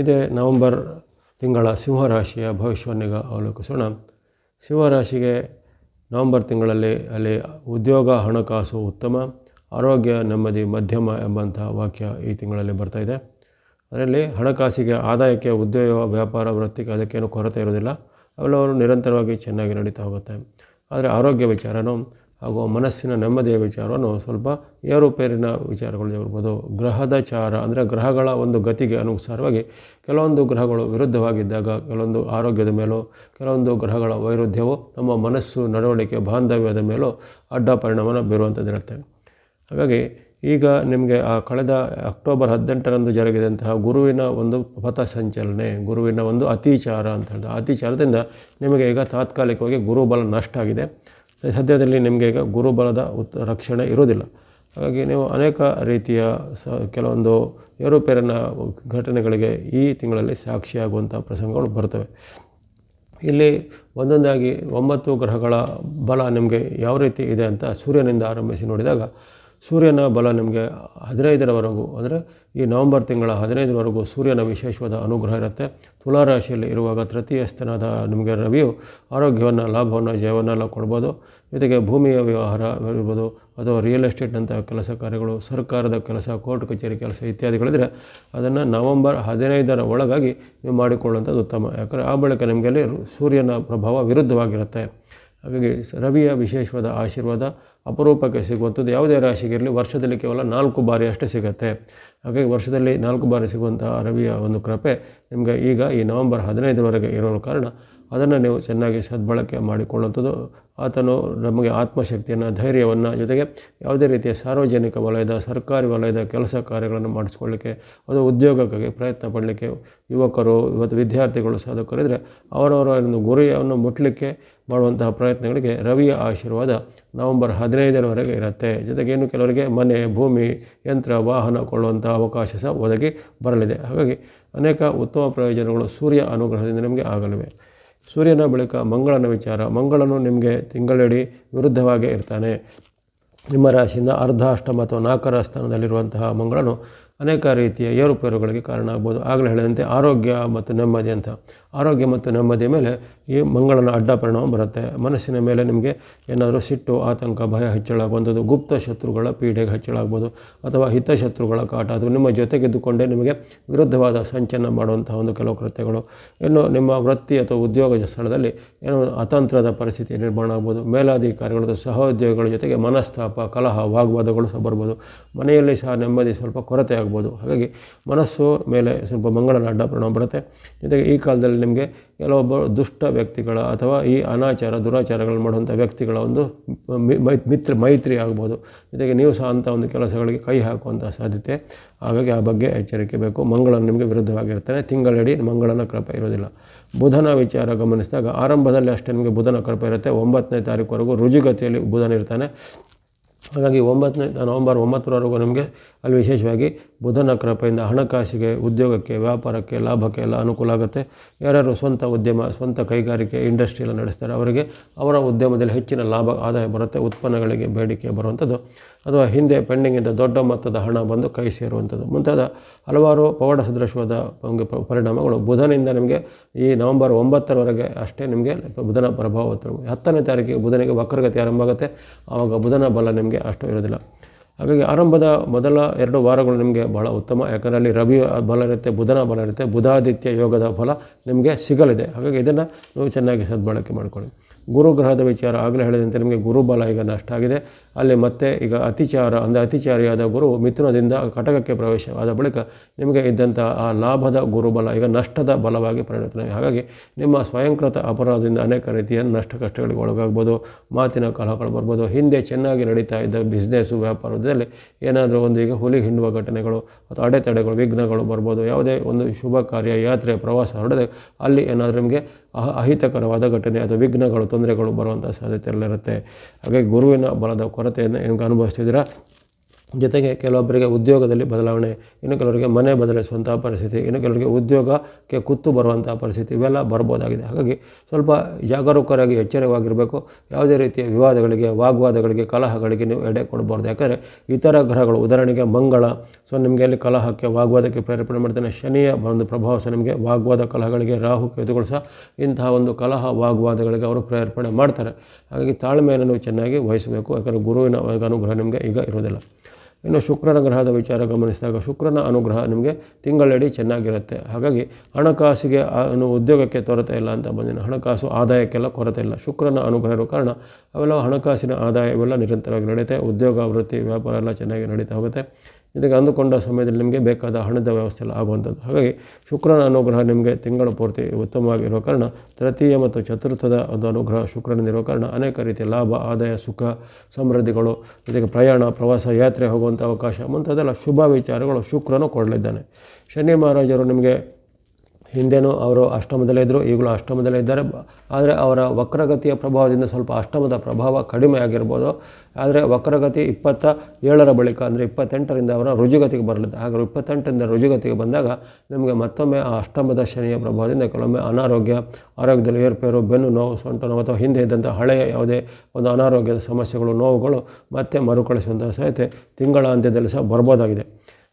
ಇದೇ ನವೆಂಬರ್ ತಿಂಗಳ ಸಿಂಹರಾಶಿಯ ಭವಿಷ್ಯವನ್ನೀಗ ಅವಲೋಕಿಸೋಣ. ಸಿಂಹರಾಶಿಗೆ ನವೆಂಬರ್ ತಿಂಗಳಲ್ಲಿ ಅಲ್ಲಿ ಉದ್ಯೋಗ ಹಣಕಾಸು ಉತ್ತಮ, ಆರೋಗ್ಯ ನೆಮ್ಮದಿ, ಮಧ್ಯಮ ಎಂಬಂಥ ವಾಕ್ಯ ಈ ತಿಂಗಳಲ್ಲಿ ಬರ್ತಾ ಇದೆ. ಅದರಲ್ಲಿ ಹಣಕಾಸಿಗೆ ಆದಾಯಕ್ಕೆ ಉದ್ಯೋಗ, ವ್ಯಾಪಾರ, ವೃತ್ತಿಗೆ ಅದಕ್ಕೇನು ಕೊರತೆ ಇರೋದಿಲ್ಲ ಅವೆಲ್ಲವನ್ನು ನಿರಂತರವಾಗಿ ಚೆನ್ನಾಗಿ ನಡೀತಾ ಹೋಗುತ್ತೆ. ಆದರೆ ಆರೋಗ್ಯ ವಿಚಾರನೂ ಹಾಗೂ ಮನಸ್ಸಿನ ನೆಮ್ಮದಿಯ ವಿಚಾರವನ್ನು ಸ್ವಲ್ಪ ಏರುಪೇರಿನ ವಿಚಾರಗಳು ಇರ್ಬೋದು ಗ್ರಹದ ಚಾರ ಅಂದರೆ ಗ್ರಹಗಳ ಒಂದು ಗತಿಗೆ ಅನುಸಾರವಾಗಿ ಕೆಲವೊಂದು ಗ್ರಹಗಳು ವಿರುದ್ಧವಾಗಿದ್ದಾಗ ಕೆಲವೊಂದು ಆರೋಗ್ಯದ ಮೇಲೋ, ಕೆಲವೊಂದು ಗ್ರಹಗಳ ವೈರುಧ್ಯವು ನಮ್ಮ ಮನಸ್ಸು, ನಡವಳಿಕೆ, ಬಾಂಧವ್ಯದ ಮೇಲೂ ಅಡ್ಡ ಪರಿಣಾಮನ ಬೀರುವಂಥದ್ದಿರುತ್ತೆ ಹಾಗಾಗಿ ಈಗ ನಿಮಗೆ ಆ ಕಳೆದ ಅಕ್ಟೋಬರ್ ಹದಿನೆಂಟರಂದು ಜರುಗಿದಂತಹ ಗುರುವಿನ ಒಂದು ಪಥ ಸಂಚಲನೆ, ಗುರುವಿನ ಒಂದು ಅತಿಚಾರ ಅಂತ ಹೇಳಿದ. ಅತಿಚಾರದಿಂದ ನಿಮಗೆ ಈಗ ತಾತ್ಕಾಲಿಕವಾಗಿ ಗುರುಬಲ ನಷ್ಟ ಆಗಿದೆ ಸದ್ಯದಲ್ಲಿ ನಿಮಗೆ ಈಗ ಗುರುಬಲದ ಉತ್, ರಕ್ಷಣೆ ಇರೋದಿಲ್ಲ ಹಾಗಾಗಿ ನೀವು ಅನೇಕ ರೀತಿಯ ಸ, ಕೆಲವೊಂದು ಏರುಪೇರಿನ ಘಟನೆಗಳಿಗೆ ಈ ತಿಂಗಳಲ್ಲಿ ಸಾಕ್ಷಿಯಾಗುವಂಥ ಪ್ರಸಂಗಗಳು ಬರ್ತವೆ. ಇಲ್ಲಿ ಒಂದೊಂದಾಗಿ ಒಂಬತ್ತು ಗ್ರಹಗಳ ಬಲ ನಿಮಗೆ ಯಾವ ರೀತಿ ಇದೆ ಅಂತ ಸೂರ್ಯನಿಂದ ಆರಂಭಿಸಿ ನೋಡಿದಾಗ ಸೂರ್ಯನ ಬಲ ನಿಮಗೆ ಹದಿನೈದರವರೆಗೂ, ಅಂದರೆ ಈ ನವಂಬರ್ ತಿಂಗಳ ಹದಿನೈದರವರೆಗೂ ಸೂರ್ಯನ ವಿಶೇಷವಾದ ಅನುಗ್ರಹ ಇರುತ್ತೆ. ತುಲಾರಾಶಿಯಲ್ಲಿ ಇರುವಾಗ ತೃತೀಯ ಸ್ಥಾನದ ನಿಮಗೆ ರವಿಯು ಆರೋಗ್ಯವನ್ನು, ಲಾಭವನ್ನು ಜಯವನ್ನೆಲ್ಲ ಕೊಡ್ಬೋದು. ಜೊತೆಗೆ ಭೂಮಿಯ ವ್ಯವಹಾರ ಇರ್ಬೋದು ಅಥವಾ ರಿಯಲ್ ಎಸ್ಟೇಟ್ನಂಥ ಕೆಲಸ ಕಾರ್ಯಗಳು, ಸರ್ಕಾರದ ಕೆಲಸ ಕೋರ್ಟ್ ಕಚೇರಿ ಕೆಲಸ ಇತ್ಯಾದಿಗಳಿದ್ರೆ ಅದನ್ನು ನವಂಬರ್ ಹದಿನೈದರ ಒಳಗಾಗಿ ನೀವು ಮಾಡಿಕೊಳ್ಳುವಂಥದ್ದು ಉತ್ತಮ. ಯಾಕಂದರೆ ಆ ಬಳಿಕ ನಿಮಗೆ ಸೂರ್ಯನ ಪ್ರಭಾವ ವಿರುದ್ಧವಾಗಿರುತ್ತೆ. ಹಾಗಾಗಿ ರವಿಯ ವಿಶೇಷವಾದ ಆಶೀರ್ವಾದ ಅಪರೂಪಕ್ಕೆ ಸಿಗುವಂಥದ್ದು ಯಾವುದೇ ರಾಶಿಗಿರಲಿ ವರ್ಷದಲ್ಲಿ ಕೇವಲ ನಾಲ್ಕು ಬಾರಿ ಅಷ್ಟೇ ಸಿಗುತ್ತೆ. ಹಾಗಾಗಿ ವರ್ಷದಲ್ಲಿ ನಾಲ್ಕು ಬಾರಿ ಸಿಗುವಂಥ ರವಿಯ ಒಂದು ಕೃಪೆ ನಿಮಗೆ ಈಗ ಈ ನವಂಬರ್ ಹದಿನೈದರವರೆಗೆ ಇರೋ ಕಾರಣ. ಅದನ್ನು ನೀವು ಚೆನ್ನಾಗಿ ಸದ್ಬಳಕೆ ಮಾಡಿಕೊಳ್ಳುವಂಥದ್ದು. ಆತನು ನಮಗೆ ಆತ್ಮಶಕ್ತಿಯನ್ನು, ಧೈರ್ಯವನ್ನು ಜೊತೆಗೆ ಯಾವುದೇ ರೀತಿಯ ಸಾರ್ವಜನಿಕ ವಲಯದ, ಸರ್ಕಾರಿ ವಲಯದ ಕೆಲಸ ಕಾರ್ಯಗಳನ್ನು ಮಾಡಿಸ್ಕೊಳ್ಳಿಕ್ಕೆ, ಅದು ಉದ್ಯೋಗಕ್ಕಾಗಿ ಪ್ರಯತ್ನ ಪಡಲಿಕ್ಕೆ ಯುವಕರು, ಇವತ್ತು ವಿದ್ಯಾರ್ಥಿಗಳು ಸಾಧಕರಿದ್ದರೆ ಅವರವರ ಒಂದು ಗುರಿಯನ್ನು ಮುಟ್ಟಲಿಕ್ಕೆ ಮಾಡುವಂತಹ ಪ್ರಯತ್ನಗಳಿಗೆ ರವಿಯ ಆಶೀರ್ವಾದ ನವಂಬರ್ ಹದಿನೈದರವರೆಗೆ ಇರುತ್ತೆ. ಜೊತೆಗೆ ಇನ್ನು ಕೆಲವರಿಗೆ ಮನೆ, ಭೂಮಿ, ಯಂತ್ರ, ವಾಹನ ಕೊಳ್ಳುವಂಥ ಅವಕಾಶ ಸಹ ಒದಗಿ ಬರಲಿದೆ. ಹಾಗಾಗಿ ಅನೇಕ ಉತ್ತಮ ಪ್ರಯೋಜನಗಳು ಸೂರ್ಯ ಅನುಗ್ರಹದಿಂದ ನಿಮಗೆ ಆಗಲಿವೆ. ಸೂರ್ಯನ ಬಳಿಕ ಮಂಗಳನ ವಿಚಾರ, ಮಂಗಳನು ನಿಮಗೆ ತಿಂಗಳಿಡೀ ವಿರುದ್ಧವಾಗೇ ಇರ್ತಾನೆ. ನಿಮ್ಮ ರಾಶಿಯಿಂದ ಅರ್ಧ ಅಷ್ಟಮ ಅಥವಾ ನಾಲ್ಕರ ಸ್ಥಾನದಲ್ಲಿರುವಂತಹ ಮಂಗಳನು ಅನೇಕ ರೀತಿಯ ಏರುಪೇರುಗಳಿಗೆ ಕಾರಣ ಆಗ್ಬೋದು. ಆಗಲೇ ಹೇಳಿದಂತೆ ಆರೋಗ್ಯ ಮತ್ತು ನೆಮ್ಮದಿ ಅಂತ. ಆರೋಗ್ಯ ಮತ್ತು ನೆಮ್ಮದಿಯ ಮೇಲೆ ಈ ಮಂಗಳನ ಅಡ್ಡ ಪರಿಣಾಮ ಬರುತ್ತೆ. ಮನಸ್ಸಿನ ಮೇಲೆ ನಿಮಗೆ ಏನಾದರೂ ಸಿಟ್ಟು, ಆತಂಕ, ಭಯ ಹೆಚ್ಚಳಾಗುವಂಥದ್ದು ಗುಪ್ತ ಶತ್ರುಗಳ ಪೀಡೆಗೆ ಹೆಚ್ಚಳಾಗ್ಬೋದು ಅಥವಾ ಹಿತಶತ್ರುಗಳ ಕಾಟ. ಅಥವಾ ನಿಮ್ಮ ಜೊತೆಗಿದ್ದುಕೊಂಡೇ ನಿಮಗೆ ವಿರುದ್ಧವಾದ ಸಂಚಲನ ಮಾಡುವಂತಹ ಒಂದು ಕೆಲವು ಕೃತ್ಯಗಳು. ಇನ್ನು ನಿಮ್ಮ ವೃತ್ತಿ ಅಥವಾ ಉದ್ಯೋಗ ಸ್ಥಳದಲ್ಲಿ ಏನೋ ಅತಂತ್ರದ ಪರಿಸ್ಥಿತಿ ನಿರ್ಮಾಣ ಆಗ್ಬೋದು. ಮೇಲಾಧಿಕಾರಿಗಳ ಸಹೋದ್ಯೋಗಿಗಳ ಜೊತೆಗೆ ಮನಸ್ತಾಪ, ಕಲಹ, ವಾಗ್ವಾದಗಳು ಸಹ ಬರ್ಬೋದು. ಮನೆಯಲ್ಲಿ ಸಹ ನೆಮ್ಮದಿ ಸ್ವಲ್ಪ ಕೊರತೆ ಹಾಗಾಗಿ ಮನಸ್ಸು ಮೇಲೆ ಸ್ವಲ್ಪ ಮಂಗಳನ ಅಡ್ಡ ಪರಿಣಾಮ ಬರುತ್ತೆ. ಜೊತೆಗೆ ಈ ಕಾಲದಲ್ಲಿ ನಿಮಗೆ ಕೆಲವೊಬ್ಬ ದುಷ್ಟ ವ್ಯಕ್ತಿಗಳ ಅಥವಾ ಈ ಅನಾಚಾರ, ದುರಾಚಾರಗಳನ್ನು ಮಾಡುವಂಥ ವ್ಯಕ್ತಿಗಳ ಒಂದು ಮಿತ್ರ, ಮೈತ್ರಿ ಆಗ್ಬೋದು. ಜೊತೆಗೆ ನೀವು ಸಹ ಅಂಥ ಒಂದು ಕೆಲಸಗಳಿಗೆ ಕೈ ಹಾಕುವಂಥ ಸಾಧ್ಯತೆ. ಹಾಗಾಗಿ ಆ ಬಗ್ಗೆ ಎಚ್ಚರಿಕೆ ಬೇಕು. ಮಂಗಳನ ನಿಮಗೆ ವಿರುದ್ಧವಾಗಿರ್ತಾನೆ ತಿಂಗಳಡಿ ಮಂಗಳನ ಕೃಪೆ ಇರೋದಿಲ್ಲ. ಬುಧನ ವಿಚಾರ ಗಮನಿಸಿದಾಗ ಆರಂಭದಲ್ಲಿ ಅಷ್ಟೇ ನಿಮಗೆ ಬುಧನ ಕೃಪೆ ಇರುತ್ತೆ. ಒಂಬತ್ತನೇ ತಾರೀಕುವರೆಗೂ ರುಜುಗತಿಯಲ್ಲಿ ಬುಧನಿರ್ತಾನೆ. ಹಾಗಾಗಿ ಒಂಬತ್ತನೇ ನವಂಬರ್ ಒಂಬತ್ತರವರೆಗೂ ನಮಗೆ ಅಲ್ಲಿ ವಿಶೇಷವಾಗಿ ಬುಧನ ಕೃಪೆಯಿಂದ ಹಣಕಾಸಿಗೆ, ಉದ್ಯೋಗಕ್ಕೆ, ವ್ಯಾಪಾರಕ್ಕೆ, ಲಾಭಕ್ಕೆ ಎಲ್ಲ ಅನುಕೂಲ ಆಗುತ್ತೆ. ಯಾರ್ಯಾರು ಸ್ವಂತ ಉದ್ಯಮ, ಸ್ವಂತ ಕೈಗಾರಿಕೆ ಇಂಡಸ್ಟ್ರಿ ಎಲ್ಲ ನಡೆಸ್ತಾರೆ, ಅವರಿಗೆ ಅವರ ಉದ್ಯಮದಲ್ಲಿ ಹೆಚ್ಚಿನ ಲಾಭ, ಆದಾಯ ಬರುತ್ತೆ, ಉತ್ಪನ್ನಗಳಿಗೆ ಬೇಡಿಕೆ ಬರುವಂಥದ್ದು. ಅಥವಾ ಹಿಂದೆ ಪೆಂಡಿಂಗಿಂದ ದೊಡ್ಡ ಮೊತ್ತದ ಹಣ ಬಂದು ಕೈ ಸೇರುವಂಥದ್ದು. ಮುಂತಾದ ಹಲವಾರು ಪವಾಡ ಸದೃಶವಾದ ನಮಗೆ ಪರಿಣಾಮಗಳು. ಬುಧನಿಂದ ನಿಮಗೆ ಈ ನವಂಬರ್ ಒಂಬತ್ತರವರೆಗೆ ಅಷ್ಟೇ ನಿಮಗೆ ಬುಧನ ಪ್ರಭಾವ ಹತ್ತನೇ ತಾರೀಕಿಗೆ ಬುಧನಿಗೆ ವಕ್ರಗತಿ ಆರಂಭ ಆಗುತ್ತೆ. ಆವಾಗ ಬುಧನ ಬಲ ನಿಮಗೆ ಅಷ್ಟು ಇರೋದಿಲ್ಲ. ಹಾಗಾಗಿ ಆರಂಭದ ಮೊದಲ ಎರಡು ವಾರಗಳು ನಿಮಗೆ ಬಹಳ ಉತ್ತಮ. ಯಾಕಂದರೆ ಅಲ್ಲಿ ರವಿ ಬಲ ಇರುತ್ತೆ, ಬುಧನ ಬಲ ಇರುತ್ತೆ, ಬುಧಾದಿತ್ಯ ಯೋಗದ ಫಲ ನಿಮಗೆ ಸಿಗಲಿದೆ. ಹಾಗಾಗಿ ಇದನ್ನು ನೀವು ಚೆನ್ನಾಗಿ ಸದ್ಬಳಕೆ ಮಾಡಿಕೊಳ್ಳಿ. ಗುರುಗ್ರಹದ ವಿಚಾರ ಆಗಲೇ ಹೇಳಿದಂತೆ ನಿಮಗೆ ಗುರುಬಲ ಈಗ ನಷ್ಟ ಆಗಿದೆ. ಅಲ್ಲಿ ಮತ್ತೆ ಈಗ ಅತಿಚಾರ, ಅಂದರೆ ಅತಿಚಾರಿಯಾದ ಗುರು ಮಿಥುನದಿಂದ ಕಟಕಕ್ಕೆ ಪ್ರವೇಶವಾದ ಬಳಿಕ ನಿಮಗೆ ಇದ್ದಂಥ ಆ ಲಾಭದ ಗುರುಬಲ ಈಗ ನಷ್ಟದ ಬಲವಾಗಿ ಪರಿಣತ ಹಾಗಾಗಿ ನಿಮ್ಮ ಸ್ವಯಂಕೃತ ಅಪರಾಧದಿಂದ ಅನೇಕ ರೀತಿಯ ನಷ್ಟ ಕಷ್ಟಗಳಿಗೆ ಒಳಗಾಗ್ಬೋದು, ಮಾತಿನ ಕಲಹಗಳು ಬರ್ಬೋದು. ಹಿಂದೆ ಚೆನ್ನಾಗಿ ನಡೀತಾ ಇದ್ದ ಬಿಸ್ನೆಸ್ಸು ವ್ಯಾಪಾರದಲ್ಲಿ ಏನಾದರೂ ಒಂದು ಈಗ ಹುಲಿ ಹಿಂಡುವ ಘಟನೆಗಳು ಅಥವಾ ಅಡೆತಡೆಗಳು, ವಿಘ್ನಗಳು ಬರ್ಬೋದು. ಯಾವುದೇ ಒಂದು ಶುಭ ಕಾರ್ಯ, ಯಾತ್ರೆ, ಪ್ರವಾಸ ಹೊರಡದೆ ಅಲ್ಲಿ ಏನಾದರೂ ನಿಮಗೆ ಅಹಿತಕರವಾದ ಘಟನೆ ಅಥವಾ ವಿಘ್ನಗಳು, ತೊಂದರೆಗಳು ಬರುವಂಥ ಸಾಧ್ಯತೆ ಎಲ್ಲ ಇರುತ್ತೆ. ಹಾಗಾಗಿ ಗುರುವಿನ ಬಲದ ಕೊರತೆಯನ್ನು ಏನು ಅನುಭವಿಸ್ತಿದ್ದೀರಾ? ಜೊತೆಗೆ ಕೆಲವೊಬ್ಬರಿಗೆ ಉದ್ಯೋಗದಲ್ಲಿ ಬದಲಾವಣೆ, ಇನ್ನು ಕೆಲವರಿಗೆ ಮನೆ ಬದಲಿಸುವಂಥ ಪರಿಸ್ಥಿತಿ, ಇನ್ನು ಕೆಲವರಿಗೆ ಉದ್ಯೋಗಕ್ಕೆ ಕುತ್ತು ಬರುವಂಥ ಪರಿಸ್ಥಿತಿ, ಇವೆಲ್ಲ ಬರ್ಬೋದಾಗಿದೆ. ಹಾಗಾಗಿ ಸ್ವಲ್ಪ ಜಾಗರೂಕರಾಗಿ ಎಚ್ಚರವಾಗಿರಬೇಕು. ಯಾವುದೇ ರೀತಿಯ ವಿವಾದಗಳಿಗೆ, ವಾಗ್ವಾದಗಳಿಗೆ, ಕಲಹಗಳಿಗೆ ನೀವು ಎಡೆ ಕೊಡಬಾರ್ದು. ಯಾಕಂದರೆ ಇತರ ಗ್ರಹಗಳು, ಉದಾಹರಣೆಗೆ ಮಂಗಳ, ಸೊ ನಿಮಗೆ ಅಲ್ಲಿ ಕಲಹಕ್ಕೆ, ವಾಗ್ವಾದಕ್ಕೆ ಪ್ರೇರೇಪಣೆ ಮಾಡ್ತಾನೆ ಶನಿಯ ಒಂದು ಪ್ರಭಾವ ಸಹ ನಿಮಗೆ ವಾಗ್ವಾದ ಕಲಹಗಳಿಗೆ ರಾಹು, ಕೇತುಗಳು ಸಹ ಇಂತಹ ಒಂದು ಕಲಹ, ವಾಗ್ವಾದಗಳಿಗೆ ಅವರು ಪ್ರೇರೇಪಣೆ ಮಾಡ್ತಾರೆ. ಹಾಗಾಗಿ ತಾಳ್ಮೆಯನ್ನು ಚೆನ್ನಾಗಿ ವಹಿಸಬೇಕು. ಯಾಕಂದರೆ ಗುರುವಿನ ಅನುಗ್ರಹ ನಿಮಗೆ ಈಗ ಇರೋದಿಲ್ಲ ಇನ್ನು ಶುಕ್ರನ ಗ್ರಹದ ವಿಚಾರ ಗಮನಿಸಿದಾಗ ಶುಕ್ರನ ಅನುಗ್ರಹ ನಿಮಗೆ ತಿಂಗಳಡಿ ಚೆನ್ನಾಗಿರುತ್ತೆ. ಹಾಗಾಗಿ ಹಣಕಾಸಿಗೆ ಉದ್ಯೋಗಕ್ಕೆ ತೊರತೆ ಇಲ್ಲ ಅಂತ ಬಂದಿನ ಹಣಕಾಸು ಆದಾಯಕ್ಕೆಲ್ಲ ಕೊರತೆ ಇಲ್ಲ. ಶುಕ್ರನ ಅನುಗ್ರಹ ಇರೋ ಕಾರಣ ಅವೆಲ್ಲ ಹಣಕಾಸಿನ ಆದಾಯ ಇವೆಲ್ಲ ನಿರಂತರವಾಗಿ ನಡೆಯುತ್ತೆ ಉದ್ಯೋಗ, ವೃತ್ತಿ, ವ್ಯಾಪಾರ ಎಲ್ಲ ಚೆನ್ನಾಗಿ ನಡೀತಾ ಹೋಗುತ್ತೆ. ಇದಕ್ಕೆ ಅಂದುಕೊಂಡ ಸಮಯದಲ್ಲಿ ನಿಮಗೆ ಬೇಕಾದ ಹಣದ ವ್ಯವಸ್ಥೆ ಎಲ್ಲ ಆಗುವಂಥದ್ದು. ಹಾಗಾಗಿ ಶುಕ್ರನ ಅನುಗ್ರಹ ನಿಮಗೆ ತಿಂಗಳ ಪೂರ್ತಿ ಉತ್ತಮವಾಗಿರುವ ಕಾರಣ ತೃತೀಯ ಮತ್ತು ಚತುರ್ಥದ ಒಂದು ಅನುಗ್ರಹ ಶುಕ್ರನಿರುವ ಕಾರಣ ಅನೇಕ ರೀತಿಯ ಲಾಭ, ಆದಾಯ, ಸುಖ, ಸಮೃದ್ಧಿಗಳು, ಇದಕ್ಕೆ ಪ್ರಯಾಣ, ಪ್ರವಾಸ, ಯಾತ್ರೆ ಹೋಗುವಂಥ ಅವಕಾಶ ಮುಂತಾದೆಲ್ಲ ಶುಭ ವಿಚಾರಗಳು ಶುಕ್ರನು ಕೊಡಲಿದ್ದಾನೆ. ಶನಿ ಮಹಾರಾಜರು ನಿಮಗೆ ಹಿಂದೆನೂ ಅವರು ಅಷ್ಟಮದಲ್ಲೇ ಇದ್ದರು ಈಗಲೂ ಅಷ್ಟಮದಲ್ಲೇ ಇದ್ದಾರೆ. ಆದರೆ ಅವರ ವಕ್ರಗತಿಯ ಪ್ರಭಾವದಿಂದ ಸ್ವಲ್ಪ ಅಷ್ಟಮದ ಪ್ರಭಾವ ಕಡಿಮೆ ಆಗಿರ್ಬೋದು. ಆದರೆ ವಕ್ರಗತಿ ಇಪ್ಪತ್ತ ಏಳರ ಬಳಿಕ ಅಂದರೆ ಇಪ್ಪತ್ತೆಂಟರಿಂದ ಅವರ ರುಜುಗತಿಗೆ ಬರಲಿದೆ. ಹಾಗೆ ಇಪ್ಪತ್ತೆಂಟರಿಂದ ರುಜುಗತಿಗೆ ಬಂದಾಗ ನಿಮಗೆ ಮತ್ತೊಮ್ಮೆ ಆ ಅಷ್ಟಮದ ಶನಿಯ ಪ್ರಭಾವದಿಂದ ಕೆಲವೊಮ್ಮೆ ಅನಾರೋಗ್ಯ, ಆರೋಗ್ಯದಲ್ಲಿ ಏರ್ಪೇರು, ಬೆನ್ನು ನೋವು ಸೊಂಟ ನೋವು ಅಥವಾ ಹಿಂದೆ ಇದ್ದಂಥ ಹಳೆಯ ಯಾವುದೇ ಒಂದು ಅನಾರೋಗ್ಯದ ಸಮಸ್ಯೆಗಳು, ನೋವುಗಳು ಮತ್ತೆ ಮರುಕಳಿಸುವಂಥ ಸಾಧ್ಯತೆ ತಿಂಗಳ ಅಂತ್ಯದಲ್ಲಿ ಸಹ ಬರ್ಬೋದಾಗಿದೆ.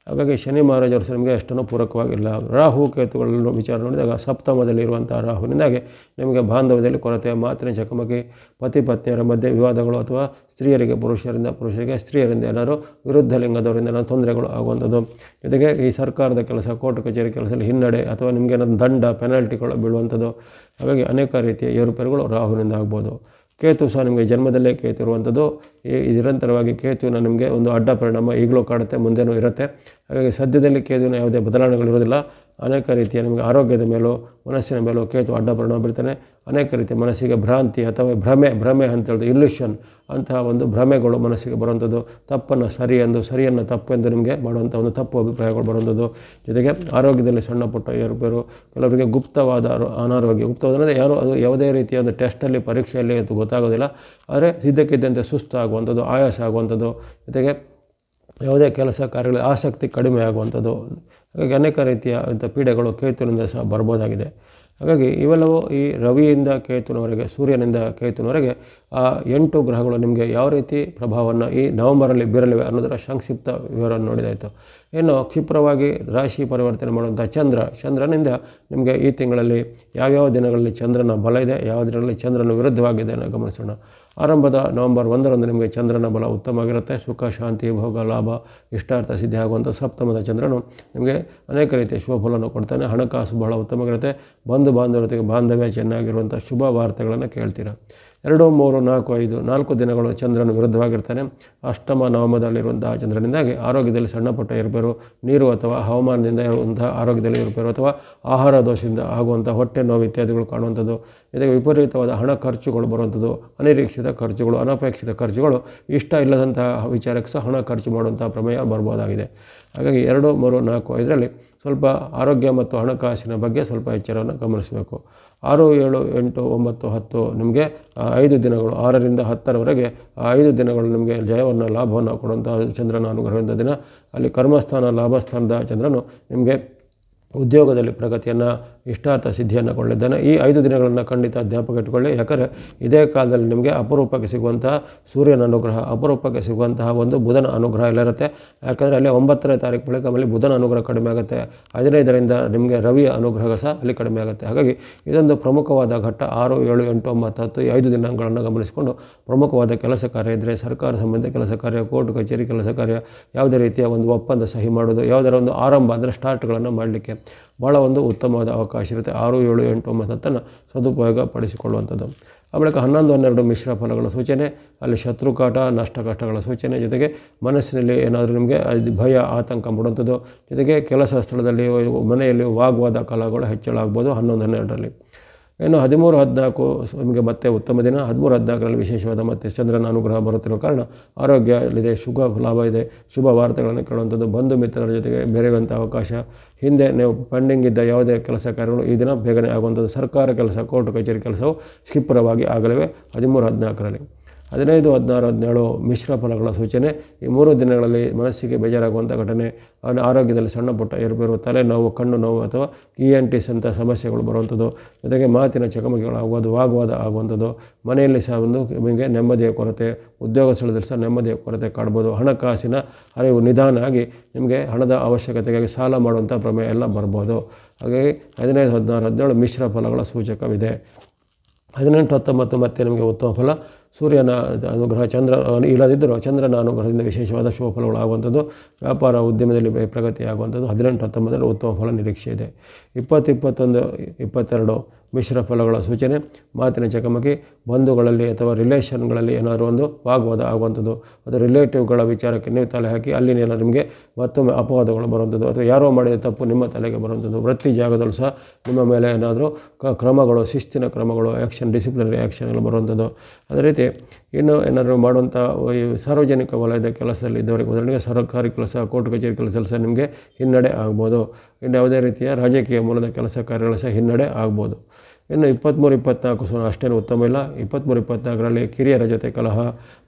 ಹಾಗಾಗಿ ಶನಿ ಮಹಾರಾಜರು ಅವರು ನಿಮಗೆ ಅಷ್ಟನ್ನು ಪೂರಕವಾಗಿಲ್ಲ. ರಾಹು ಕೇತುಗಳನ್ನು ವಿಚಾರ ನೋಡಿದಾಗ ಸಪ್ತಮದಲ್ಲಿರುವಂಥ ರಾಹುವಿನಿಂದಾಗಿ ನಿಮಗೆ ಬಾಂಧವ್ಯದಲ್ಲಿ ಕೊರತೆ ಮಾತಿನ ಚಕಮಕಿ, ಪತಿ ಪತ್ನಿಯರ ಮಧ್ಯೆ ವಿವಾದಗಳು ಅಥವಾ ಸ್ತ್ರೀಯರಿಗೆ ಪುರುಷರಿಂದ ಪುರುಷರಿಗೆ, ಸ್ತ್ರೀಯರಿಂದ ಏನಾದರೂ ವಿರುದ್ಧ ಲಿಂಗದವರಿಂದ ಏನಾದರೂ ತೊಂದರೆಗಳು ಆಗುವಂಥದ್ದು. ಜೊತೆಗೆ ಈ ಸರ್ಕಾರದ ಕೆಲಸ, ಕೋರ್ಟ್ ಕಚೇರಿ ಕೆಲಸದಲ್ಲಿ ಹಿನ್ನಡೆ ಅಥವಾ ನಿಮಗೆ ಏನಾದರೂ ದಂಡ ಪೆನಾಲ್ಟಿಗಳು ಬೀಳುವಂಥದ್ದು. ಹಾಗಾಗಿ ಅನೇಕ ರೀತಿಯ ಏರುಪೇರುಗಳು ರಾಹುವಿನಿಂದ ಆಗ್ಬೋದು. ಕೇತು ಸಹ ನಿಮಗೆ ಜನ್ಮದಲ್ಲೇ ಕೇತು ಇರುವಂಥದ್ದು. ಈ ನಿರಂತರವಾಗಿ ಕೇತುವಿನ ನಿಮಗೆ ಒಂದು ಅಡ್ಡ ಪರಿಣಾಮ ಈಗಲೂ ಕಾಡುತ್ತೆ, ಮುಂದೆನೂ ಇರುತ್ತೆ. ಹಾಗಾಗಿ ಸದ್ಯದಲ್ಲಿ ಕೇತುವಿನ ಯಾವುದೇ ಬದಲಾವಣೆಗಳಿರೋದಿಲ್ಲ ಅನೇಕ ರೀತಿಯ ನಿಮಗೆ ಆರೋಗ್ಯದ ಮೇಲೂ, ಮನಸ್ಸಿನ ಮೇಲೂ ಕೇತು ಅಡ್ಡ ಪರಿಣಾಮ ಬೀರ್ತಾನೆ ಅನೇಕ ರೀತಿಯ ಮನಸ್ಸಿಗೆ ಭ್ರಾಂತಿ ಅಥವಾ ಭ್ರಮೆ ಭ್ರಮೆ ಅಂತ ಹೇಳಿದ್ರೆ ಇಲ್ಯೂಷನ್ ಅಂತಹ ಒಂದು ಭ್ರಮೆಗಳು ಮನಸ್ಸಿಗೆ ಬರುವಂಥದ್ದು. ತಪ್ಪನ್ನು ಸರಿ ಎಂದು, ಸರಿಯನ್ನು ತಪ್ಪು ಎಂದು ನಿಮಗೆ ಮಾಡುವಂಥ ಒಂದು ತಪ್ಪು ಅಭಿಪ್ರಾಯಗಳು ಬರುವಂಥದ್ದು. ಜೊತೆಗೆ ಆರೋಗ್ಯದಲ್ಲಿ ಸಣ್ಣ ಪುಟ್ಟ ಏರುಪೇರು ಕೆಲವರಿಗೆ ಗುಪ್ತವಾದ ಅನಾರೋಗ್ಯ, ಗುಪ್ತವಾದ ಅಂದರೆ ಯಾರು ಅದು ಯಾವುದೇ ರೀತಿಯ ಒಂದು ಟೆಸ್ಟಲ್ಲಿ ಪರೀಕ್ಷೆಯಲ್ಲಿ ಗೊತ್ತಾಗೋದಿಲ್ಲ. ಆದರೆ ಇದ್ದಕ್ಕಿದ್ದಂತೆ ಸುಸ್ತು ಆಗುವಂಥದ್ದು ಆಯಾಸ ಆಗುವಂಥದ್ದು. ಜೊತೆಗೆ ಯಾವುದೇ ಕೆಲಸ ಕಾರ್ಯಗಳ ಆಸಕ್ತಿ ಕಡಿಮೆ ಆಗುವಂಥದ್ದು. ಹಾಗಾಗಿ ಅನೇಕ ರೀತಿಯ ಇಂಥ ಪೀಡೆಗಳು ಕೇತುವಿನಿಂದ ಸಹ ಬರ್ಬೋದಾಗಿದೆ. ಹಾಗಾಗಿ ಇವೆಲ್ಲವೂ ಈ ರವಿಯಿಂದ ಕೇತುವಿನವರೆಗೆ, ಸೂರ್ಯನಿಂದ ಕೇತುನವರೆಗೆ ಆ ಎಂಟು ಗ್ರಹಗಳು ನಿಮಗೆ ಯಾವ ರೀತಿ ಪ್ರಭಾವವನ್ನು ಈ ನವೆಂಬರಲ್ಲಿ ಬೀರಲಿವೆ ಅನ್ನೋದರ ಸಂಕ್ಷಿಪ್ತ ವಿವರವನ್ನು ನೋಡಿದಾಯಿತು. ಇನ್ನು ಕ್ಷಿಪ್ರವಾಗಿ ರಾಶಿ ಪರಿವರ್ತನೆ ಮಾಡುವಂಥ ಚಂದ್ರ, ಚಂದ್ರನಿಂದ ನಿಮಗೆ ಈ ತಿಂಗಳಲ್ಲಿ ಯಾವ್ಯಾವ ದಿನಗಳಲ್ಲಿ ಚಂದ್ರನ ಬಲ ಇದೆ, ಯಾವ ದಿನಗಳಲ್ಲಿ ಚಂದ್ರನ ವಿರುದ್ಧವಾಗಿದೆ ಅನ್ನೋ ಗಮನಿಸೋಣ. ಆರಂಭದ ನವೆಂಬರ್ ಒಂದರಂದು ನಿಮಗೆ ಚಂದ್ರನ ಬಲ ಉತ್ತಮವಾಗಿರುತ್ತೆ. ಸುಖ, ಶಾಂತಿ, ಭೋಗ, ಲಾಭ, ಇಷ್ಟಾರ್ಥ, ಸಿದ್ಧಿ ಆಗುವಂಥ ಸಪ್ತಮದ ಚಂದ್ರನು ನಿಮಗೆ ಅನೇಕ ರೀತಿಯ ಶುಭ ಫಲವನ್ನು ಕೊಡ್ತಾನೆ. ಹಣಕಾಸು ಬಹಳ ಉತ್ತಮವಾಗಿರುತ್ತೆ. ಬಂಧು ಬಾಂಧವತೆಗೆ ಬಾಂಧವ್ಯ ಚೆನ್ನಾಗಿರುವಂಥ ಶುಭ ವಾರ್ತೆಗಳನ್ನು ಕೇಳ್ತೀರಾ. ಎರಡು, ಮೂರು, ನಾಲ್ಕು, ಐದು, ನಾಲ್ಕು ದಿನಗಳು ಚಂದ್ರನ ವಿರುದ್ಧವಾಗಿರ್ತಾನೆ. ಅಷ್ಟಮ, ನವಮದಲ್ಲಿರುವಂತಹ ಚಂದ್ರನಿಂದಾಗಿ ಆರೋಗ್ಯದಲ್ಲಿ ಸಣ್ಣ ಪುಟ್ಟ ನೀರು ಅಥವಾ ಹವಾಮಾನದಿಂದ ಇರುವಂತಹ ಆರೋಗ್ಯದಲ್ಲಿ ಇರಬೇರು ಅಥವಾ ಆಹಾರ ದೋಷದಿಂದ ಆಗುವಂಥ ಹೊಟ್ಟೆ ನೋವು ಇತ್ಯಾದಿಗಳು ಕಾಣುವಂಥದ್ದು. ಇದಕ್ಕೆ ವಿಪರೀತವಾದ ಹಣ ಖರ್ಚುಗಳು ಬರುವಂಥದ್ದು, ಅನಿರೀಕ್ಷಿತ ಖರ್ಚುಗಳು, ಅನಪೇಕ್ಷಿತ ಖರ್ಚುಗಳು, ಇಷ್ಟ ಇಲ್ಲದಂತಹ ವಿಚಾರಕ್ಕೆ ಸಹ ಹಣ ಖರ್ಚು ಮಾಡುವಂಥ ಪ್ರಮೇಯ ಬರ್ಬೋದಾಗಿದೆ. ಹಾಗಾಗಿ ಎರಡು, ಮೂರು, ನಾಲ್ಕು, ಐದರಲ್ಲಿ ಸ್ವಲ್ಪ ಆರೋಗ್ಯ ಮತ್ತು ಹಣಕಾಸಿನ ಬಗ್ಗೆ ಸ್ವಲ್ಪ ಎಚ್ಚರವನ್ನು ಗಮನಿಸಬೇಕು. ಆರು, ಏಳು, ಎಂಟು, ಒಂಬತ್ತು, ಹತ್ತು ನಿಮಗೆ ಐದು ದಿನಗಳು, ಆರರಿಂದ ಹತ್ತರವರೆಗೆ ಐದು ದಿನಗಳು ನಿಮಗೆ ಜಯವನ್ನು, ಲಾಭವನ್ನು ಕೊಡುವಂಥ ಚಂದ್ರನ ಅನುಗ್ರಹದ ದಿನ. ಅಲ್ಲಿ ಕರ್ಮಸ್ಥಾನ, ಲಾಭಸ್ಥಾನದ ಚಂದ್ರನು ನಿಮಗೆ ಉದ್ಯೋಗದಲ್ಲಿ ಪ್ರಗತಿಯನ್ನು ಇಷ್ಟಾರ್ಥ ಸಿದ್ಧಿಯನ್ನು ಕೊಳ್ಳಿದ್ದಾನೆ ಈ ಐದು ದಿನಗಳನ್ನು ಖಂಡಿತ ಜ್ಞಾಪಕ ಇಟ್ಕೊಳ್ಳಿ ಯಾಕಂದರೆ ಇದೇ ಕಾಲದಲ್ಲಿ ನಿಮಗೆ ಅಪರೂಪಕ್ಕೆ ಸಿಗುವಂತಹ ಸೂರ್ಯನ ಅನುಗ್ರಹ, ಅಪರೂಪಕ್ಕೆ ಸಿಗುವಂತಹ ಒಂದು ಬುಧನ ಅನುಗ್ರಹ ಎಲ್ಲ ಇರುತ್ತೆ. ಯಾಕಂದರೆ ಅಲ್ಲಿ ಒಂಬತ್ತನೇ ತಾರೀಕು ಬಳಿಕ ಅಲ್ಲಿ ಬುಧನ ಅನುಗ್ರಹ ಕಡಿಮೆ ಆಗುತ್ತೆ. ಹದಿನೈದರಿಂದ ನಿಮಗೆ ರವಿಯ ಅನುಗ್ರಹ ಸಹ ಅಲ್ಲಿ ಕಡಿಮೆ ಆಗುತ್ತೆ. ಹಾಗಾಗಿ ಇದೊಂದು ಪ್ರಮುಖವಾದ ಘಟ್ಟ. ಆರು, ಏಳು, ಎಂಟು, ಒಂಬತ್ತು, ಹತ್ತು ಈ ಐದು ದಿನಗಳನ್ನು ಗಮನಿಸಿಕೊಂಡು ಪ್ರಮುಖವಾದ ಕೆಲಸ ಕಾರ್ಯ ಇದ್ದರೆ ಸರ್ಕಾರ ಸಂಬಂಧ ಕೆಲಸ ಕಾರ್ಯ, ಕೋರ್ಟ್, ಕಚೇರಿ ಕೆಲಸ ಕಾರ್ಯ, ಯಾವುದೇ ರೀತಿಯ ಒಂದು ಒಪ್ಪಂದ ಸಹಿ ಮಾಡೋದು ಯಾವುದರ ಒಂದು ಆರಂಭ ಅಂದರೆ ಸ್ಟಾರ್ಟ್ಗಳನ್ನು ಮಾಡಲಿಕ್ಕೆ. ಭಾಳ ಒಂದು ಉತ್ತಮವಾದ ಅವಕಾಶ ಇರುತ್ತೆ. ಆರು, ಏಳು, ಎಂಟು, ಒಂಬತ್ತು ಹತ್ತನ್ನು ಸದುಪಯೋಗ ಪಡಿಸಿಕೊಳ್ಳುವಂಥದ್ದು ಆ ಬಳಿಕ ಹನ್ನೊಂದು, ಹನ್ನೆರಡು ಮಿಶ್ರ ಫಲಗಳ ಸೂಚನೆ, ಅಲ್ಲಿ ಶತ್ರುಕಾಟ ನಷ್ಟ ಕಷ್ಟಗಳ ಸೂಚನೆ, ಜೊತೆಗೆ ಮನಸ್ಸಿನಲ್ಲಿ ಏನಾದರೂ ನಿಮಗೆ ಭಯ, ಆತಂಕ ಮೂಡುವಂಥದ್ದು, ಜೊತೆಗೆ ಕೆಲಸ ಸ್ಥಳದಲ್ಲಿ, ಮನೆಯಲ್ಲಿ ವಾಗ್ವಾದ ಕಲಗಳು ಹೆಚ್ಚಳ ಆಗ್ಬೋದು ಹನ್ನೊಂದು, ಹನ್ನೆರಡರಲ್ಲಿ. ಇನ್ನು ಹದಿಮೂರು ಹದಿನಾಲ್ಕು ನಿಮಗೆ ಮತ್ತೆ ಉತ್ತಮ ದಿನ. ಹದಿಮೂರು ಹದಿನಾಲ್ಕರಲ್ಲಿ ವಿಶೇಷವಾದ ಮತ್ತೆ ಚಂದ್ರನ ಅನುಗ್ರಹ ಬರುತ್ತಿರುವ ಕಾರಣ ಆರೋಗ್ಯ ಇಲ್ಲಿದೆ ಶುಭ ಲಾಭ ಇದೆ, ಶುಭ ವಾರ್ತೆಗಳನ್ನು ಕೇಳುವಂಥದ್ದು ಬಂಧು ಮಿತ್ರರ ಜೊತೆಗೆ ಬೆರೆಯುವಂಥ ಅವಕಾಶ. ಹಿಂದೆ ನೀವು ಪೆಂಡಿಂಗ್ ಇದ್ದ ಯಾವುದೇ ಕೆಲಸ ಕಾರ್ಯಗಳು ಈ ದಿನ ಬೇಗನೆ ಆಗುವಂಥದ್ದು. ಸರ್ಕಾರ ಕೆಲಸ, ಕೋರ್ಟ್ ಕಚೇರಿ ಕೆಲಸವು ಕ್ಷಿಪ್ರವಾಗಿ ಆಗಲಿವೆ. ಹದಿಮೂರು ಹದಿನಾಲ್ಕರಲ್ಲಿ ಹದಿನೈದು, ಹದಿನಾರು, ಹದಿನೇಳು ಮಿಶ್ರ ಫಲಗಳ ಸೂಚನೆ. ಈ ಮೂರು ದಿನಗಳಲ್ಲಿ ಮನಸ್ಸಿಗೆ ಬೇಜಾರಾಗುವಂಥ ಘಟನೆ ಆರೋಗ್ಯದಲ್ಲಿ ಸಣ್ಣ ಪುಟ್ಟ ಏರುಪೇರು, ತಲೆನೋವು, ಕಣ್ಣು ನೋವು ಅಥವಾ ಇ ಎನ್ ಟಿಸ್ ಅಂತ ಸಮಸ್ಯೆಗಳು ಬರುವಂಥದ್ದು. ಜೊತೆಗೆ ಮಾತಿನ ಚಕಮಕಿಗಳಾಗುವುದು, ವಾಗ್ವಾದ ಆಗುವಂಥದ್ದು. ಮನೆಯಲ್ಲಿ ಸಹ ಒಂದು ನಿಮಗೆ ನೆಮ್ಮದಿಯ ಕೊರತೆ, ಉದ್ಯೋಗ ಸ್ಥಳದಲ್ಲಿ ಸಹ ನೆಮ್ಮದಿಯ ಕೊರತೆ ಕಾಡ್ಬೋದು ಹಣಕಾಸಿನ ಅರಿವು ನಿಧಾನ ಆಗಿ ನಿಮಗೆ ಹಣದ ಅವಶ್ಯಕತೆಗಾಗಿ ಸಾಲ ಮಾಡುವಂಥ ಪ್ರಮೇಯ ಎಲ್ಲ ಬರ್ಬೋದು. ಹಾಗಾಗಿ ಹದಿನೈದು, ಹದಿನಾರು, ಹದಿನೇಳು ಮಿಶ್ರ ಫಲಗಳ ಸೂಚಕವಿದೆ. ಹದಿನೆಂಟು, ಹತ್ತೊಂಬತ್ತು ಮತ್ತೆ ನಿಮಗೆ ಉತ್ತಮ ಫಲ ಸೂರ್ಯನ ಅನುಗ್ರಹ, ಚಂದ್ರ ಇಲ್ಲದಿದ್ದರೂ ಚಂದ್ರನ ಅನುಗ್ರಹದಿಂದ ವಿಶೇಷವಾದ ಶುಭ ಫಲಗಳು ಆಗುವಂಥದ್ದು ವ್ಯಾಪಾರ ಉದ್ಯಮದಲ್ಲಿ ಪ್ರಗತಿಯಾಗುವಂಥದ್ದು. ಹದಿನೆಂಟು, ಹತ್ತೊಂಬತ್ತರಲ್ಲಿ ಉತ್ತಮ ಫಲ ನಿರೀಕ್ಷೆ ಇದೆ. ಇಪ್ಪತ್ತು ಇಪ್ಪತ್ತೊಂದು ಇಪ್ಪತ್ತೆರಡು ಮಿಶ್ರ ಫಲಗಳ ಸೂಚನೆ, ಮಾತಿನ ಚಕಮಕಿ, ಬಂಧುಗಳಲ್ಲಿ ಅಥವಾ ರಿಲೇಷನ್ಗಳಲ್ಲಿ ಏನಾದರೂ ಒಂದು ವಾಗ್ವಾದ ಆಗುವಂಥದ್ದು. ಅಥವಾ ರಿಲೇಟಿವ್ಗಳ ವಿಚಾರಕ್ಕೆ ನೀವು ತಲೆ ಹಾಕಿ ಅಲ್ಲಿನೆಲ್ಲ ನಿಮಗೆ ಮತ್ತೊಮ್ಮೆ ಅಪವಾದಗಳು ಬರುವಂಥದ್ದು. ಅಥವಾ ಯಾರೋ ಮಾಡಿದ ತಪ್ಪು ನಿಮ್ಮ ತಲೆಗೆ ಬರುವಂಥದ್ದು. ವೃತ್ತಿ ಜಾಗದಲ್ಲೂ ಸಹ ನಿಮ್ಮ ಮೇಲೆ ಏನಾದರೂ ಕ್ರಮಗಳು, ಶಿಸ್ತಿನ ಕ್ರಮಗಳು ಆ್ಯಕ್ಷನ್ ಡಿಸಿಪ್ಲಿನರಿ ಆ್ಯಕ್ಷನ್ಗಳು ಬರುವಂಥದ್ದು. ಅದೇ ರೀತಿ ಇನ್ನು ಏನಾದರೂ ಮಾಡುವಂಥ ಈ ಸಾರ್ವಜನಿಕ ವಲಯದ ಕೆಲಸದಲ್ಲಿ ಇದ್ದವರಿಗೆ ಉದಾಹರಣೆಗೆ ಸರ್ಕಾರಿ ಕೆಲಸ, ಕೋರ್ಟ್ ಕಚೇರಿ ಕೆಲಸ ನಿಮಗೆ ಹಿನ್ನಡೆ ಆಗ್ಬೋದು. ಇನ್ನು ಯಾವುದೇ ರೀತಿಯ ರಾಜಕೀಯ ಮೂಲದ ಕೆಲಸ ಕಾರ್ಯಗಳು ಸಹ ಹಿನ್ನಡೆ ಆಗ್ಬೋದು. ಇನ್ನು ಇಪ್ಪತ್ತ್ಮೂರು, ಇಪ್ಪತ್ತ್ನಾಲ್ಕು ಸಹ ಅಷ್ಟೇನು ಉತ್ತಮ ಇಲ್ಲ. ಇಪ್ಪತ್ತ್ಮೂರು, ಇಪ್ಪತ್ತ್ನಾಲ್ಕರಲ್ಲಿ ಕಿರಿಯರ ಜೊತೆ ಕಲಹ,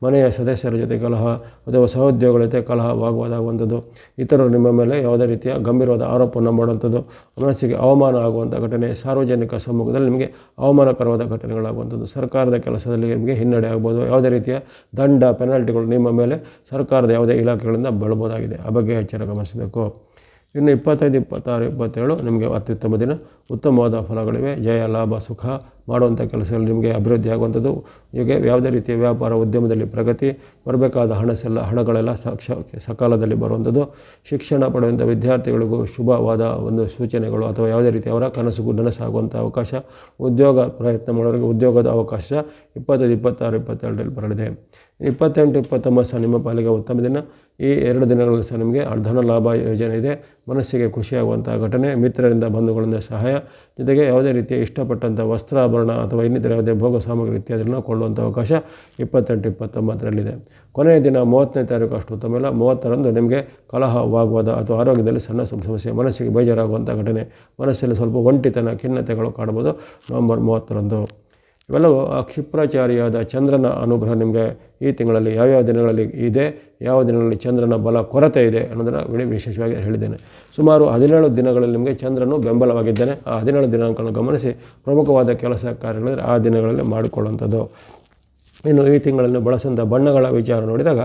ಮನೆಯ ಸದಸ್ಯರ ಜೊತೆ ಕಲಹ, ಅಥವಾ ಸಹೋದ್ಯೋಗಿಗಳ ಜೊತೆ ಕಲಹ ವಾಗ್ವಾದ ಆಗುವಂಥದ್ದು ಇತರರು ನಿಮ್ಮ ಮೇಲೆ ಯಾವುದೇ ರೀತಿಯ ಗಂಭೀರವಾದ ಆರೋಪವನ್ನು ಮಾಡುವಂಥದ್ದು, ಮನಸ್ಸಿಗೆ ಅವಮಾನ ಆಗುವಂಥ ಘಟನೆ, ಸಾರ್ವಜನಿಕ ಸಮ್ಮುಖದಲ್ಲಿ ನಿಮಗೆ ಅವಮಾನಕರವಾದ ಘಟನೆಗಳಾಗುವಂಥದ್ದು. ಸರ್ಕಾರದ ಕೆಲಸದಲ್ಲಿ ನಿಮಗೆ ಹಿನ್ನಡೆ ಆಗ್ಬೋದು. ಯಾವುದೇ ರೀತಿಯ ದಂಡ, ಪೆನಾಲ್ಟಿಗಳು ನಿಮ್ಮ ಮೇಲೆ ಸರ್ಕಾರದ ಯಾವುದೇ ಇಲಾಖೆಗಳಿಂದ ಬಳಬೋದಾಗಿದೆ ಆ ಬಗ್ಗೆ ಎಚ್ಚರ ಗಮನಿಸಬೇಕು. ಇನ್ನು ಇಪ್ಪತ್ತೈದು, ಇಪ್ಪತ್ತಾರು, ಇಪ್ಪತ್ತೇಳು ನಿಮಗೆ ಅತ್ಯುತ್ತಮ ದಿನ. ಉತ್ತಮವಾದ ಫಲಗಳಿವೆ. ಜಯ, ಲಾಭ, ಸುಖ ಮಾಡುವಂಥ ಕೆಲಸದಲ್ಲಿ ನಿಮಗೆ ಅಭಿವೃದ್ಧಿ ಆಗುವಂಥದ್ದು. ಹೀಗೆ ಯಾವುದೇ ರೀತಿಯ ವ್ಯಾಪಾರ, ಉದ್ಯಮದಲ್ಲಿ ಪ್ರಗತಿ, ಬರಬೇಕಾದ ಹಣಸೆಲ್ಲ, ಹಣಗಳೆಲ್ಲ ಸಕ್ಷ ಸಕಾಲದಲ್ಲಿ ಬರುವಂಥದ್ದು. ಶಿಕ್ಷಣ ಪಡೆಯುವಂಥ ವಿದ್ಯಾರ್ಥಿಗಳಿಗೂ ಶುಭವಾದ ಒಂದು ಸೂಚನೆಗಳು ಅಥವಾ ಯಾವುದೇ ರೀತಿ ಅವರ ಕನಸುಗೂ ನನಸಾಗುವಂಥ ಅವಕಾಶ. ಉದ್ಯೋಗ ಪ್ರಯತ್ನ ಮಾಡೋರಿಗೆ ಉದ್ಯೋಗದ ಅವಕಾಶ. ಇಪ್ಪತ್ತೈದು, ಇಪ್ಪತ್ತಾರು, ಇಪ್ಪತ್ತೆರಡರಲ್ಲಿ ಬರಲಿದೆ. ಇಪ್ಪತ್ತೆಂಟು, ಇಪ್ಪತ್ತೊಂಬತ್ತು ಸಹ ನಿಮ್ಮ ಪಾಲಿಗೆ ಉತ್ತಮ ದಿನ. ಈ ಎರಡು ದಿನಗಳಲ್ಲಿ ಸಹ ನಿಮಗೆ ಅರ್ಧನ ಲಾಭ ಯೋಜನೆ ಇದೆ. ಮನಸ್ಸಿಗೆ ಖುಷಿಯಾಗುವಂಥ ಘಟನೆ, ಮಿತ್ರರಿಂದ ಬಂಧುಗಳಿಂದ ಸಹಾಯ, ಜೊತೆಗೆ ಯಾವುದೇ ರೀತಿಯ ಇಷ್ಟಪಟ್ಟಂಥ ವಸ್ತ್ರಾಭರಣ ಅಥವಾ ಇನ್ನಿತರ ಯಾವುದೇ ಭೋಗ ಸಾಮಗ್ರಿ ಇತ್ಯಾದಿಗಳನ್ನು ಕೊಳ್ಳುವಂಥ ಅವಕಾಶ ಇಪ್ಪತ್ತೆಂಟು, ಇಪ್ಪತ್ತೊಂಬತ್ತರಲ್ಲಿದೆ. ಕೊನೆಯ ದಿನ ಮೂವತ್ತನೇ ತಾರೀಕು ಅಷ್ಟು ಉತ್ತಮ ಇಲ್ಲ. ಮೂವತ್ತರಂದು ನಿಮಗೆ ಕಲಹವಾಗುವುದ ಅಥವಾ ಆರೋಗ್ಯದಲ್ಲಿ ಸಣ್ಣ ಸಮಸ್ಯೆ, ಮನಸ್ಸಿಗೆ ಬೇಜಾರಾಗುವಂಥ ಘಟನೆ, ಮನಸ್ಸಲ್ಲಿ ಸ್ವಲ್ಪ ಒಂಟಿತನ, ಖಿನ್ನತೆಗಳು ಕಾಣ್ಬೋದು ನವಂಬರ್ ಮೂವತ್ತರಂದು. ಇವೆಲ್ಲವೂ ಆ ಕ್ಷಿಪ್ರಾಚಾರಿಯಾದ ಚಂದ್ರನ ಅನುಗ್ರಹ ನಿಮಗೆ ಈ ತಿಂಗಳಲ್ಲಿ ಯಾವ್ಯಾವ ದಿನಗಳಲ್ಲಿ ಇದೆ, ಯಾವ ದಿನಗಳಲ್ಲಿ ಚಂದ್ರನ ಬಲ ಕೊರತೆ ಇದೆ ಅನ್ನೋದನ್ನು ವಿಶೇಷವಾಗಿ ಹೇಳಿದ್ದೇನೆ. ಸುಮಾರು ಹದಿನೇಳು ದಿನಗಳಲ್ಲಿ ನಿಮಗೆ ಚಂದ್ರನು ಬೆಂಬಲವಾಗಿದ್ದೇನೆ. ಆ ಹದಿನೇಳು ದಿನಾಂಕಗಳನ್ನು ಗಮನಿಸಿ ಪ್ರಮುಖವಾದ ಕೆಲಸ ಕಾರ್ಯಗಳಿದ್ರೆ ಆ ದಿನಗಳಲ್ಲಿ ಮಾಡಿಕೊಳ್ಳುವಂಥದ್ದು. ಇನ್ನು ಈ ತಿಂಗಳಲ್ಲಿ ಬಳಸುವಂಥ ಬಣ್ಣಗಳ ವಿಚಾರ ನೋಡಿದಾಗ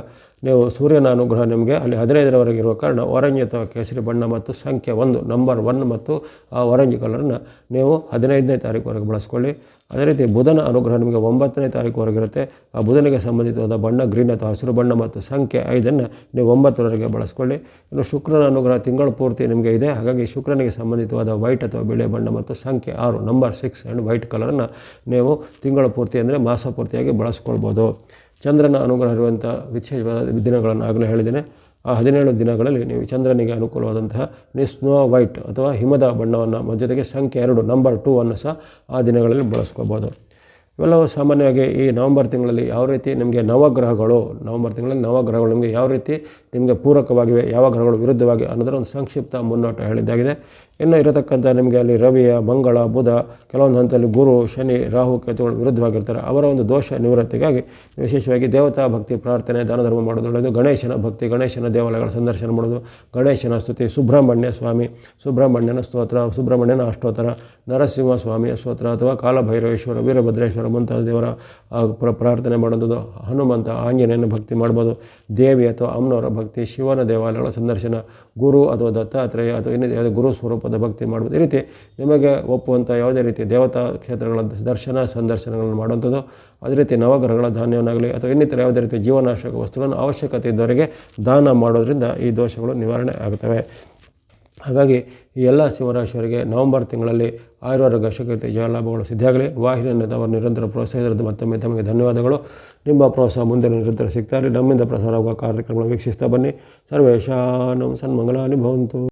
ನೀವು ಸೂರ್ಯನ ಅನುಗ್ರಹ ನಿಮಗೆ ಅಲ್ಲಿ ಹದಿನೈದರವರೆಗೆ ಇರುವ ಕಾರಣ ಆರೆಂಜ್ ಅಥವಾ ಕೇಸರಿ ಬಣ್ಣ ಮತ್ತು ಸಂಖ್ಯೆ ಒಂದು ನಂಬರ್ ಒನ್ ಮತ್ತು ಆ ಒರೆಂಜ್ ಕಲರನ್ನು ನೀವು ಹದಿನೈದನೇ ತಾರೀಕುವರೆಗೆ ಬಳಸ್ಕೊಳ್ಳಿ. ಅದೇ ರೀತಿ ಬುಧನ ಅನುಗ್ರಹ ನಿಮಗೆ ಒಂಬತ್ತನೇ ತಾರೀಕುವರೆಗೆ ಇರುತ್ತೆ. ಆ ಬುಧನಿಗೆ ಸಂಬಂಧಿತವಾದ ಬಣ್ಣ ಗ್ರೀನ್ ಅಥವಾ ಹಸಿರು ಬಣ್ಣ ಮತ್ತು ಸಂಖ್ಯೆ ಐದನ್ನು ನೀವು ಒಂಬತ್ತರವರೆಗೆ ಬಳಸ್ಕೊಳ್ಳಿ. ಇನ್ನು ಶುಕ್ರನ ಅನುಗ್ರಹ ತಿಂಗಳು ಪೂರ್ತಿ ನಿಮಗೆ ಇದೆ. ಹಾಗಾಗಿ ಶುಕ್ರನಿಗೆ ಸಂಬಂಧಿತವಾದ ವೈಟ್ ಅಥವಾ ಬಿಳಿ ಬಣ್ಣ ಮತ್ತು ಸಂಖ್ಯೆ ಆರು ನಂಬರ್ ಸಿಕ್ಸ್ ಆ್ಯಂಡ್ ವೈಟ್ ಕಲರನ್ನು ನೀವು ತಿಂಗಳ ಪೂರ್ತಿ ಅಂದರೆ ಮಾಸ ಪೂರ್ತಿಯಾಗಿ ಬಳಸ್ಕೊಳ್ಬೋದು. ಚಂದ್ರನ ಅನುಗ್ರಹ ಇರುವಂಥ ವಿಶೇಷವಾದ ದಿನಗಳನ್ನು ಆಗಲೇ ಹೇಳಿದ್ದೇನೆ. ಆ ಹದಿನೇಳು ದಿನಗಳಲ್ಲಿ ನೀವು ಚಂದ್ರನಿಗೆ ಅನುಕೂಲವಾದಂತಹ ನೀವು ಸ್ನೋ ವೈಟ್ ಅಥವಾ ಹಿಮದ ಬಣ್ಣವನ್ನು ಜೊತೆಗೆ ಸಂಖ್ಯೆ ಎರಡು ನಂಬರ್ ಟೂ ಅನ್ನು ಸಹ ಆ ದಿನಗಳಲ್ಲಿ ಬಳಸ್ಕೋಬೋದು. ಇವೆಲ್ಲವೂ ಸಾಮಾನ್ಯವಾಗಿ ಈ ನವಂಬರ್ ತಿಂಗಳಲ್ಲಿ ಯಾವ ರೀತಿ ನಿಮಗೆ ನವಗ್ರಹಗಳು, ನವಂಬರ್ ತಿಂಗಳಲ್ಲಿ ನವಗ್ರಹಗಳು ನಿಮಗೆ ಯಾವ ರೀತಿ ನಿಮಗೆ ಪೂರಕವಾಗಿವೆ, ಯಾವ ಗ್ರಹಗಳು ವಿರುದ್ಧವಾಗಿ ಅನ್ನೋದರ ಒಂದು ಸಂಕ್ಷಿಪ್ತ ಮುನ್ನೋಟ ಹೇಳಿದ್ದಾಗಿದೆ. ಇನ್ನು ಇರತಕ್ಕಂಥ ನಿಮಗೆ ಅಲ್ಲಿ ರವಿಯ, ಮಂಗಳ, ಬುಧ, ಕೆಲವೊಂದು ಹಂತದಲ್ಲಿ ಗುರು, ಶನಿ, ರಾಹು, ಕೇತುಗಳು ವಿರುದ್ಧವಾಗಿರ್ತಾರೆ. ಅವರ ಒಂದು ದೋಷ ನಿವೃತ್ತಿಗಾಗಿ ವಿಶೇಷವಾಗಿ ದೇವತಾ ಭಕ್ತಿ ಪ್ರಾರ್ಥನೆ ದಾನ ಧರ್ಮ ಮಾಡೋದು ಒಳ್ಳೆಯದು. ಗಣೇಶನ ಭಕ್ತಿ, ಗಣೇಶನ ದೇವಾಲಯಗಳ ಸಂದರ್ಶನ ಮಾಡೋದು. ಗಣೇಶನ ಸ್ತುತಿ, ಸುಬ್ರಹ್ಮಣ್ಯ ಸ್ವಾಮಿ, ಸುಬ್ರಹ್ಮಣ್ಯನ ಸ್ತೋತ್ರ, ಸುಬ್ರಹ್ಮಣ್ಯನ ಅಷ್ಟೋತ್ತರ ನರಸಿಂಹ ಸ್ವಾಮಿಯ ಸ್ತೋತ್ರ ಅಥವಾ ಕಾಲಭೈರವೇಶ್ವರ, ವೀರಭದ್ರೇಶ್ವರ ಮುಂತಾದ ದೇವರ ಪ್ರ- ಪ್ರಾರ್ಥನೆ ಮಾಡೋದು ಹನುಮಂತ ಆಂಜನೇಯನ ಭಕ್ತಿ ಮಾಡ್ಬೋದು. ದೇವಿ ಅಥವಾ ಅಮ್ಮನವರ ಭಕ್ತಿ, ಶಿವನ ದೇವಾಲಯಗಳ ಸಂದರ್ಶನ, ಗುರು ಅಥವಾ ದತ್ತಾತ್ರೇಯ ಅಥವಾ ಇನ್ನೇ ಯಾವುದೇ ಗುರು ಸ್ವರೂಪದ ಭಕ್ತಿ ಮಾಡ್ಬೋದು ಈ ರೀತಿ ನಿಮಗೆ ಒಪ್ಪುವಂಥ ಯಾವುದೇ ರೀತಿ ದೇವತಾ ಕ್ಷೇತ್ರಗಳ ದರ್ಶನ, ಸಂದರ್ಶನಗಳನ್ನು ಮಾಡುವಂಥದ್ದು, ಅದೇ ರೀತಿ ನವಗ್ರಹಗಳ ಧಾನ್ಯವನ್ನಾಗಲಿ ಅಥವಾ ಇನ್ನಿತರ ಯಾವುದೇ ರೀತಿ ಜೀವನಾಶಕ ವಸ್ತುಗಳನ್ನು ಅವಶ್ಯಕತೆ ಇದ್ದವರಿಗೆ ದಾನ ಮಾಡೋದರಿಂದ ಈ ದೋಷಗಳು ನಿವಾರಣೆ ಆಗ್ತವೆ. ಹಾಗಾಗಿ ಈ ಎಲ್ಲ ಸಿಂಹರಾಶಿಯವರಿಗೆ ನವೆಂಬರ್ ತಿಂಗಳಲ್ಲಿ ಆಯುರ್ವೇದ ಶಕ್ತಿ ಜಯಲಾಭಗಳು ಸಿದ್ಧಿಯಾಗಲಿ. ವಾಹಿನಿಯನ್ನು ಅವರು ನಿರಂತರ ಪ್ರೋತ್ಸಾಹಿಸಿರೋದು ಮತ್ತೊಮ್ಮೆ ತಮಗೆ ಧನ್ಯವಾದಗಳು. ನಿಮ್ಮ ಪ್ರೋತ್ಸಾಹ ಮುಂದೆ ನಿರಂತರ ಸಿಗ್ತಾ ಇರಲಿ. ನಮ್ಮಿಂದ ಪ್ರಸಾರವಾಗುವ ಕಾರ್ಯಕ್ರಮಗಳನ್ನು ವೀಕ್ಷಿಸ್ತಾ ಬನ್ನಿ. ಸರ್ವೇಶಾನಂ ಸನ್ಮಂಗಲಾನಿ ಭವಂತು.